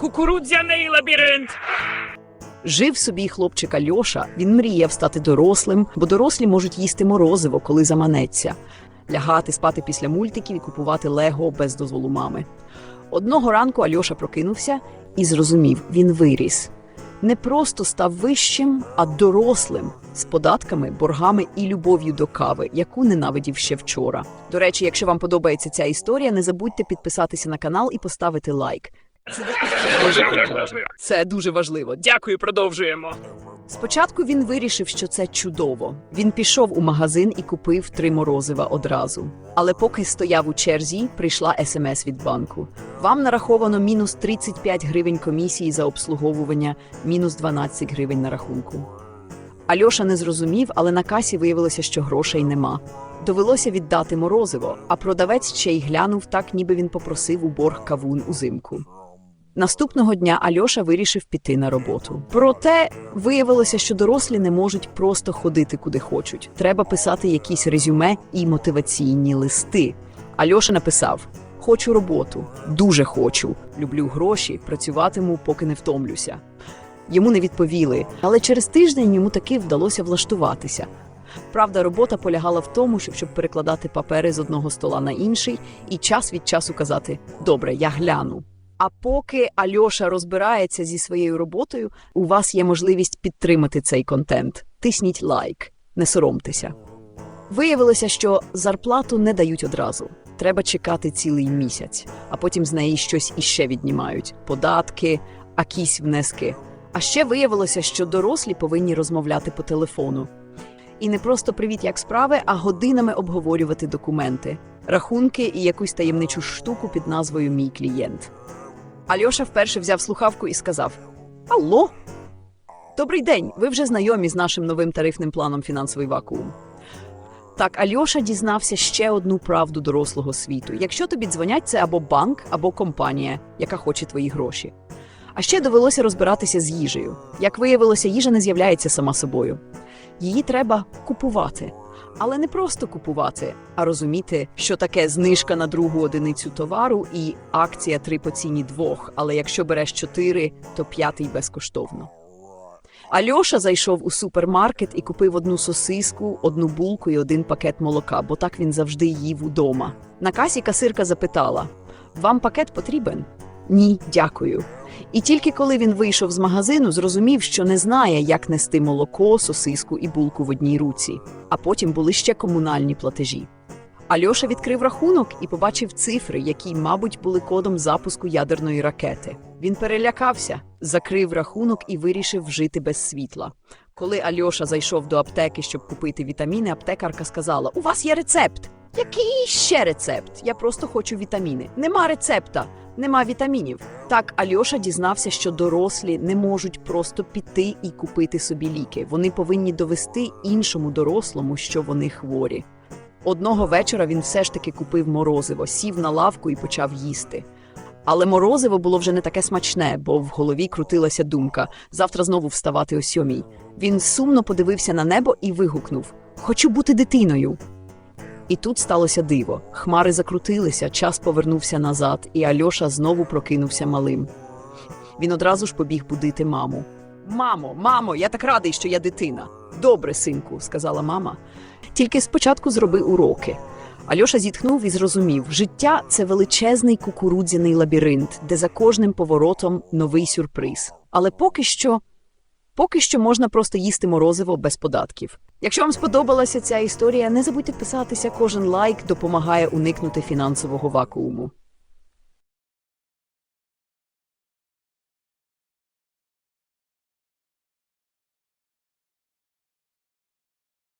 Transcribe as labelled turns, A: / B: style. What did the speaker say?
A: Кукурудзяний лабіринт.
B: Жив собі хлопчик Альоша. Він мріяв стати дорослим, бо дорослі можуть їсти морозиво, коли заманеться, лягати, спати після мультиків і купувати лего без дозволу мами. Одного ранку Альоша прокинувся і зрозумів, він виріс. Не просто став вищим, а дорослим з податками, боргами і любов'ю до кави, яку ненавидів ще вчора. До речі, якщо вам подобається ця історія, не забудьте підписатися на канал і поставити лайк. Це дуже важливо.
A: Дякую, продовжуємо.
B: Спочатку він вирішив, що це чудово. Він пішов у магазин і купив три морозива одразу. Але поки стояв у черзі, прийшла смс від банку. Вам нараховано мінус 35 гривень комісії за обслуговування, мінус 12 гривень на рахунку. Альоша не зрозумів, але на касі виявилося, що грошей нема. Довелося віддати морозиво, а продавець ще й глянув так, ніби він попросив у борг кавун узимку. Наступного дня Альоша вирішив піти на роботу. Проте виявилося, що дорослі не можуть просто ходити куди хочуть. Треба писати якісь резюме і мотиваційні листи. Альоша написав: Хочу роботу, дуже хочу. Люблю гроші, працюватиму, поки не втомлюся. Йому не відповіли, але через тиждень йому таки вдалося влаштуватися. Правда, робота полягала в тому, щоб, щоб перекладати папери з одного стола на інший і час від часу казати Добре, я гляну. А поки Альоша розбирається зі своєю роботою, у вас є можливість підтримати цей контент. Тисніть лайк, не соромтеся. Виявилося, що зарплату не дають одразу. Треба чекати цілий місяць, а потім з неї щось іще віднімають: податки, якісь внески. А ще виявилося, що дорослі повинні розмовляти по телефону. І не просто привіт, як справи, а годинами обговорювати документи, рахунки і якусь таємничу штуку під назвою Мій клієнт. Альоша вперше взяв слухавку і сказав: Алло, добрий день. Ви вже знайомі з нашим новим тарифним планом фінансовий вакуум. Так, Альоша дізнався ще одну правду дорослого світу. Якщо тобі дзвонять, це або банк, або компанія, яка хоче твої гроші. А ще довелося розбиратися з їжею. Як виявилося, їжа не з'являється сама собою. Її треба купувати. Але не просто купувати, а розуміти, що таке знижка на другу одиницю товару і акція три по ціні двох. Але якщо береш чотири, то п'ятий безкоштовно. Альоша зайшов у супермаркет і купив одну сосиску, одну булку і один пакет молока, бо так він завжди їв удома. На касі касирка запитала: Вам пакет потрібен? Ні, дякую. І тільки коли він вийшов з магазину, зрозумів, що не знає, як нести молоко, сосиску і булку в одній руці. А потім були ще комунальні платежі. Альоша відкрив рахунок і побачив цифри, які, мабуть, були кодом запуску ядерної ракети. Він перелякався, закрив рахунок і вирішив жити без світла. Коли Альоша зайшов до аптеки, щоб купити вітаміни, аптекарка сказала: У вас є рецепт. Який ще рецепт? Я просто хочу вітаміни. Нема рецепта, нема вітамінів. Так Альоша дізнався, що дорослі не можуть просто піти і купити собі ліки. Вони повинні довести іншому дорослому, що вони хворі. Одного вечора він все ж таки купив морозиво, сів на лавку і почав їсти. Але морозиво було вже не таке смачне, бо в голові крутилася думка завтра знову вставати о сьомій. Він сумно подивився на небо і вигукнув: Хочу бути дитиною. І тут сталося диво. Хмари закрутилися, час повернувся назад, і Альоша знову прокинувся малим. Він одразу ж побіг будити маму. Мамо, мамо, я так радий, що я дитина. Добре, синку, сказала мама. Тільки спочатку зроби уроки. Альоша зітхнув і зрозумів, життя це величезний кукурудзяний лабіринт, де за кожним поворотом новий сюрприз. Але поки що, поки що можна просто їсти морозиво без податків. Якщо вам сподобалася ця історія, не забудьте писатися. Кожен лайк допомагає уникнути фінансового вакууму.